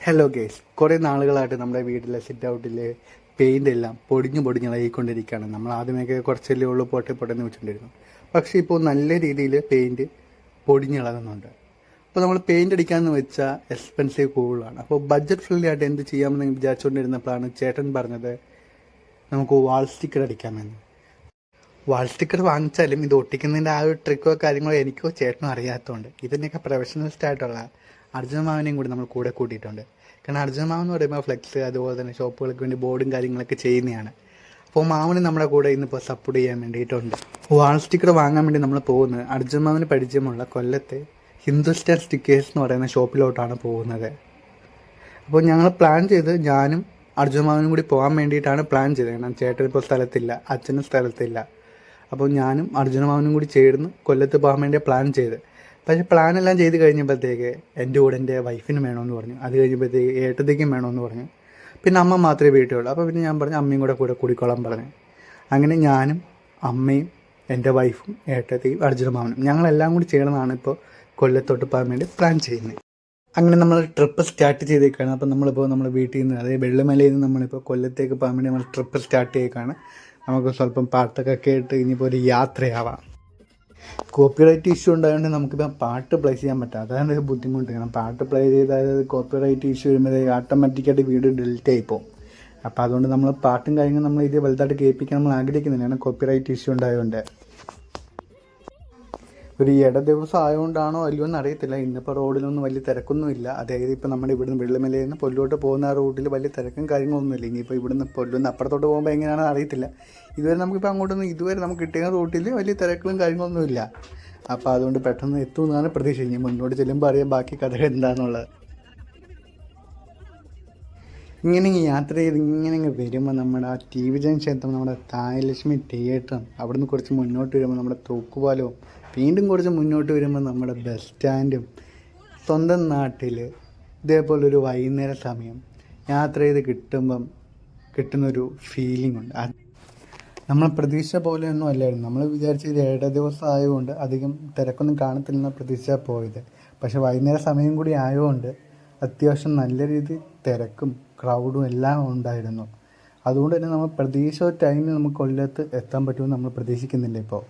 Hello guys കുറേ നാളുകളായിട്ട് നമ്മുടെ വീട്ടിലെ സിറ്റ് ഔട്ടിൽ പെയിന്റ് എല്ലാം പൊടിഞ്ഞു പൊടിഞ്ഞിളകിക്കൊണ്ടിരിക്കുകയാണ് നമ്മൾ ആദ്യമൊക്കെ കുറച്ചല്ലേ ഉള്ളൂ പൊട്ടെ പൊട്ടെന്ന് വെച്ചിട്ടുണ്ടായിരുന്നു പക്ഷേ ഇപ്പോൾ നല്ല രീതിയിൽ പെയിന്റ് പൊടിഞ്ഞിളകുന്നുണ്ട് അപ്പോൾ നമ്മൾ പെയിന്റ് അടിക്കാമെന്ന് വെച്ചാൽ എക്സ്പെൻസീവ് കൂടുതലാണ്. അപ്പോൾ ബഡ്ജറ്റ് ഫ്രണ്ട്ലി ആയിട്ട് എന്ത് ചെയ്യാമെന്ന് വിചാരിച്ചുകൊണ്ടിരുന്നപ്പോഴാണ് ചേട്ടൻ പറഞ്ഞത് നമുക്ക് വാൾ സ്റ്റിക്കർ അടിക്കാമെന്ന്. വാൾ സ്റ്റിക്കർ വാങ്ങിച്ചാലും ഇത് ഒട്ടിക്കുന്നതിന്റെ ആ ഒരു ട്രിക്കോ കാര്യങ്ങളോ എനിക്കോ ചേട്ടനോ അറിയാത്തതുകൊണ്ട് ഇതിന്റെയൊക്കെ പ്രൊഫഷണലിസ്റ്റ് ആയിട്ടുള്ള അർജുന മാവിനെയും കൂടി നമ്മൾ കൂടെ കൂട്ടിയിട്ടുണ്ട്. കാരണം അർജുന മാവ് എന്ന് പറയുമ്പോൾ ഫ്ലെക്സ് അതുപോലെ തന്നെ ഷോപ്പുകൾക്ക് വേണ്ടി ബോർഡും കാര്യങ്ങളൊക്കെ ചെയ്യുന്നതാണ്. അപ്പോൾ മാവിന് നമ്മുടെ കൂടെ ഇന്നിപ്പോൾ സപ്പോർട്ട് ചെയ്യാൻ വേണ്ടിയിട്ടുണ്ട്. വാൾ സ്റ്റിക്കർ വാങ്ങാൻ വേണ്ടി നമ്മൾ പോകുന്നത് അർജുന മാവിന് പരിചയമുള്ള കൊല്ലത്തെ ഹിന്ദുസ്ഥാൻ സ്റ്റിക്കേഴ്സ് എന്ന് പറയുന്ന ഷോപ്പിലോട്ടാണ് പോകുന്നത്. അപ്പോൾ ഞങ്ങൾ പ്ലാൻ ചെയ്ത് ഞാനും അർജുമാവനും കൂടി പോകാൻ വേണ്ടിയിട്ടാണ് പ്ലാൻ ചെയ്തത്. കാരണം ചേട്ടൻ ഇപ്പോൾ സ്ഥലത്തില്ല അച്ഛനും സ്ഥലത്തില്ല. അപ്പോൾ ഞാനും അർജുനമാവനും കൂടി ചേർന്ന് കൊല്ലത്ത് പോകാൻ വേണ്ടി പ്ലാൻ ചെയ്ത് പക്ഷേ പ്ലാൻ എല്ലാം ചെയ്ത് കഴിഞ്ഞപ്പോഴത്തേക്ക് എന്റെ കൂടെ എന്റെ വൈഫിന് വേണമെന്ന് പറഞ്ഞു. അത് കഴിഞ്ഞപ്പോഴത്തേക്ക് ഏട്ടത്തേക്കും വേണമെന്ന് പറഞ്ഞു. പിന്നെ അമ്മ മാത്രമേ വീട്ടിലുള്ളൂ അപ്പോൾ പിന്നെ ഞാൻ പറഞ്ഞു അമ്മയും കൂടെ കൂടെ കൂടിക്കോളാൻ പറഞ്ഞു. അങ്ങനെ ഞാനും അമ്മയും എന്റെ വൈഫും ഏട്ടത്തേക്കും അർജുനമാവനും ഞങ്ങളെല്ലാം കൂടി ചേർന്നാണ് ഇപ്പോൾ കൊല്ലത്തോട്ട് പോകാൻ വേണ്ടി പ്ലാൻ ചെയ്യുന്നത്. അങ്ങനെ നമ്മൾ ട്രിപ്പ് സ്റ്റാർട്ട് ചെയ്തേക്കാണ്. അപ്പോൾ നമ്മളിപ്പോൾ നമ്മൾ വീട്ടിൽ നിന്ന് അതായത് വെള്ളിമലയിൽ നിന്ന് നമ്മളിപ്പോൾ കൊല്ലത്തേക്ക് പോകാൻ വേണ്ടി നമ്മൾ ട്രിപ്പ് സ്റ്റാർട്ട് ചെയ്തേക്കാണ്. നമുക്ക് സ്വല്പം പാട്ടൊക്കെ കേട്ട് ഇനിയിപ്പോൾ ഒരു യാത്രയാവാം. കോപ്പിറൈറ്റ് ഇഷ്യൂ ഉണ്ടായതുകൊണ്ട് നമുക്കിപ്പോൾ പാട്ട് പ്ലേ ചെയ്യാൻ പറ്റും. അതാണ് ഒരു ബുദ്ധിമുട്ട്. കാരണം പാട്ട് പ്ലേ ചെയ്താൽ കോപ്പിറൈറ്റ് ഇഷ്യൂ വരുമ്പോൾ ഓട്ടോമാറ്റിക്കായിട്ട് വീഡിയോ ഡിലീറ്റ് ആയി പോകും അപ്പോൾ അതുകൊണ്ട് നമ്മൾ പാട്ടും കാര്യങ്ങളും നമ്മൾ ഇത് വലുതായിട്ട് കേൾപ്പിക്കാൻ നമ്മൾ ആഗ്രഹിക്കുന്നില്ല. കാരണം കോപ്പിറൈറ്റ് ഇഷ്യൂ ഉണ്ടായതുകൊണ്ട് ഒരു ഇട ദിവസം ആയതുകൊണ്ടാണോ അല്ലയോ എന്ന് അറിയത്തില്ല ഇന്നിപ്പോൾ റോഡിലൊന്നും വലിയ തിരക്കൊന്നുമില്ല. അതായത് ഇപ്പോൾ നമ്മുടെ ഇവിടുന്ന് വെള്ളിമലയിൽ നിന്ന് പൊല്ലോട്ട് പോകുന്ന ആ റൂട്ടിൽ വലിയ തിരക്കും കാര്യങ്ങളൊന്നുമില്ല. ഇനിയിപ്പോൾ ഇവിടുന്ന് പൊല്ലൊന്ന് അപ്പുറത്തോട്ട് പോകുമ്പോൾ എങ്ങനെയാണെന്ന് അറിയത്തില്ല. ഇതുവരെ നമുക്കിപ്പോൾ അങ്ങോട്ടൊന്നും ഇതുവരെ നമുക്ക് കിട്ടിയ റൂട്ടിൽ വലിയ തിരക്കുകളും കാര്യങ്ങളൊന്നുമില്ല അപ്പോൾ അതുകൊണ്ട് പെട്ടെന്ന് എത്തുമെന്നാണ് പ്രതീക്ഷ. ഇനി മുന്നോട്ട് ചെല്ലുമ്പോൾ അറിയാം ബാക്കി കഥ എന്താണെന്നുള്ളത് ഇങ്ങനെ ഇങ്ങ് യാത്ര ചെയ്ത് ഇങ്ങനെ ഇങ്ങ് വരുമ്പോൾ നമ്മുടെ ആ ടി വി ജംഗ്ഷൻ എത്തുമ്പോൾ നമ്മുടെ തായലക്ഷ്മി തിയേറ്ററും അവിടുന്ന് കുറച്ച് മുന്നോട്ട് വരുമ്പോൾ നമ്മുടെ തൂക്കുപാലവും വീണ്ടും കുറച്ച് മുന്നോട്ട് വരുമ്പോൾ നമ്മുടെ ബസ് സ്റ്റാൻഡും സ്വന്തം നാട്ടിൽ ഇതേപോലൊരു വൈകുന്നേര സമയം യാത്ര ചെയ്ത് കിട്ടുമ്പം കിട്ടുന്നൊരു ഫീലിംഗ് ഉണ്ട്. നമ്മൾ പ്രതീക്ഷ പോലെയൊന്നും അല്ലായിരുന്നു. നമ്മൾ വിചാരിച്ച ഒരു ഏഴ് ദിവസം ആയതുകൊണ്ട് അധികം തിരക്കൊന്നും കാണത്തില്ലെന്ന പ്രതീക്ഷ പോയത്. പക്ഷേ വൈകുന്നേര സമയം കൂടി ആയതുകൊണ്ട് അത്യാവശ്യം നല്ല രീതി തിരക്കും ക്രൗഡും എല്ലാം ഉണ്ടായിരുന്നു. അതുകൊണ്ട് തന്നെ നമ്മൾ പ്രതീക്ഷ ടൈമിൽ നമുക്ക് കൊല്ലത്ത് എത്താൻ പറ്റുമെന്ന് നമ്മൾ പ്രതീക്ഷിക്കുന്നില്ല ഇപ്പോൾ.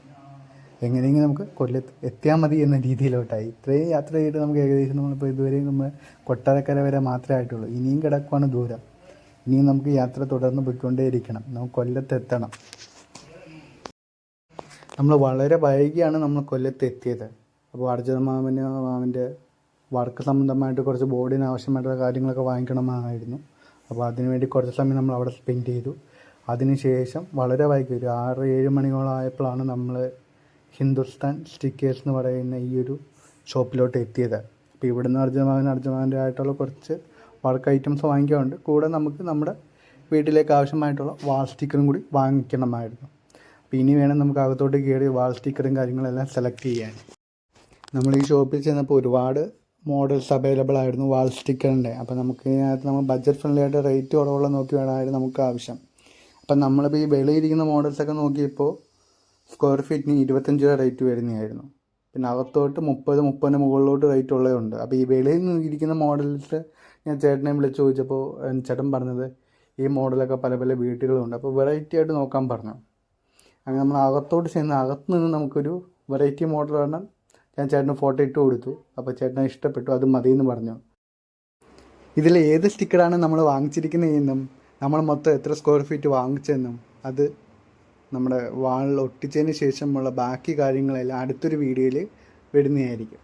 എങ്ങനെയെങ്കിലും നമുക്ക് കൊല്ലത്ത് എത്തിയാൽ മതി എന്ന രീതിയിലോട്ടായി. ഇത്രയും യാത്ര ചെയ്തിട്ട് നമുക്ക് ഏകദേശം നമ്മളിപ്പോൾ ഇതുവരെ നമ്മൾ കൊട്ടാരക്കര വരെ മാത്രമേ ആയിട്ടുള്ളൂ. ഇനിയും കിടക്കുവാണ് ദൂരം. ഇനിയും നമുക്ക് യാത്ര തുടർന്ന് പോയിക്കൊണ്ടേയിരിക്കണം. നമുക്ക് കൊല്ലത്ത് എത്തണം. നമ്മൾ വളരെ വൈകിയാണ് നമ്മൾ കൊല്ലത്ത് എത്തിയത്. അപ്പോൾ അർജുന മാമന് മാമന്റെ വർക്ക് സംബന്ധമായിട്ട് കുറച്ച് ബോഡിന് ആവശ്യമായിട്ടുള്ള കാര്യങ്ങളൊക്കെ വാങ്ങിക്കണമായിരുന്നു അപ്പോൾ അതിനുവേണ്ടി കുറച്ച് സമയം നമ്മൾ അവിടെ സ്പെൻഡ് ചെയ്തു. അതിനുശേഷം വളരെ വൈകി ഒരു ആറ് ഏഴ് മണിയോളം ആയപ്പോഴാണ് നമ്മൾ ഹിന്ദുസ്ഥാൻ സ്റ്റിക്കേഴ്സ് എന്ന് പറയുന്ന ഈ ഒരു ഷോപ്പിലോട്ട് എത്തിയത്. അപ്പോൾ ഇവിടുന്ന് അർജുന മാമൻ അർജുന അർജുനമാവന്റെ ആയിട്ടുള്ള കുറച്ച് വർക്ക് ഐറ്റംസ് വാങ്ങിക്കാറുണ്ട്. കൂടെ നമുക്ക് നമ്മുടെ വീട്ടിലേക്ക് ആവശ്യമായിട്ടുള്ള വാൾ സ്റ്റിക്കറും കൂടി വാങ്ങിക്കണമായിരുന്നു. അപ്പോൾ ഇനി വേണം നമുക്ക് അകത്തോട്ട് കയറി വാൾ സ്റ്റിക്കറും കാര്യങ്ങളെല്ലാം സെലക്ട് ചെയ്യാൻ. നമ്മൾ ഈ ഷോപ്പിൽ ചെന്നപ്പോൾ ഒരുപാട് മോഡൽസ് അവൈലബിൾ ആയിരുന്നു വാൾ സ്റ്റിക്കറിന്റെ അപ്പോൾ നമുക്ക് ഇതിനകത്ത് നമ്മൾ ബഡ്ജറ്റ് ഫ്രണ്ട്ലി ആയിട്ട് റേറ്റ് കുറവുള്ള നോക്കി വേണമായിരുന്നു നമുക്ക് ആവശ്യം. അപ്പം നമ്മളിപ്പോൾ ഈ വെളിയിരിക്കുന്ന മോഡൽസൊക്കെ നോക്കിയപ്പോൾ സ്ക്വയർ ഫീറ്റിന് ഇരുപത്തഞ്ച് രൂപ റേറ്റ് വരുന്നതായിരുന്നു. പിന്നെ അകത്തോട്ട് മുപ്പത് മുപ്പതിന് മുകളിലോട്ട് റേറ്റ് ഉള്ളതുണ്ട്. അപ്പോൾ ഈ വെളിയിൽ ഇരിക്കുന്ന മോഡൽസ് ഞാൻ ചേട്ടനെ വിളിച്ച് ചോദിച്ചപ്പോൾ ചേട്ടൻ പറഞ്ഞത് ഈ മോഡലൊക്കെ പല പല വീട്ടുകളുണ്ട് അപ്പോൾ വെറൈറ്റി ആയിട്ട് നോക്കാൻ പറഞ്ഞു. അങ്ങനെ നമ്മൾ അകത്തോട്ട് ചെന്ന് അകത്ത് നിന്ന് നമുക്കൊരു വെറൈറ്റി മോഡൽ വേണം ഞാൻ ചേട്ടന് ഫോട്ടോ ഇട്ട് കൊടുത്തു. അപ്പോൾ ചേട്ടന് ഇഷ്ടപ്പെട്ടു. അത് മതി എന്ന് പറഞ്ഞു. ഇതിൽ ഏത് സ്റ്റിക്കറാണ് നമ്മൾ വാങ്ങിച്ചിരിക്കുന്നതെന്നും നമ്മൾ മൊത്തം എത്ര സ്ക്വയർ ഫീറ്റ് വാങ്ങിച്ചെന്നും അത് നമ്മുടെ വാളിൽ ഒട്ടിച്ചതിന് ശേഷമുള്ള ബാക്കി കാര്യങ്ങളെല്ലാം അടുത്തൊരു വീഡിയോയിൽ വരുന്നതായിരിക്കും.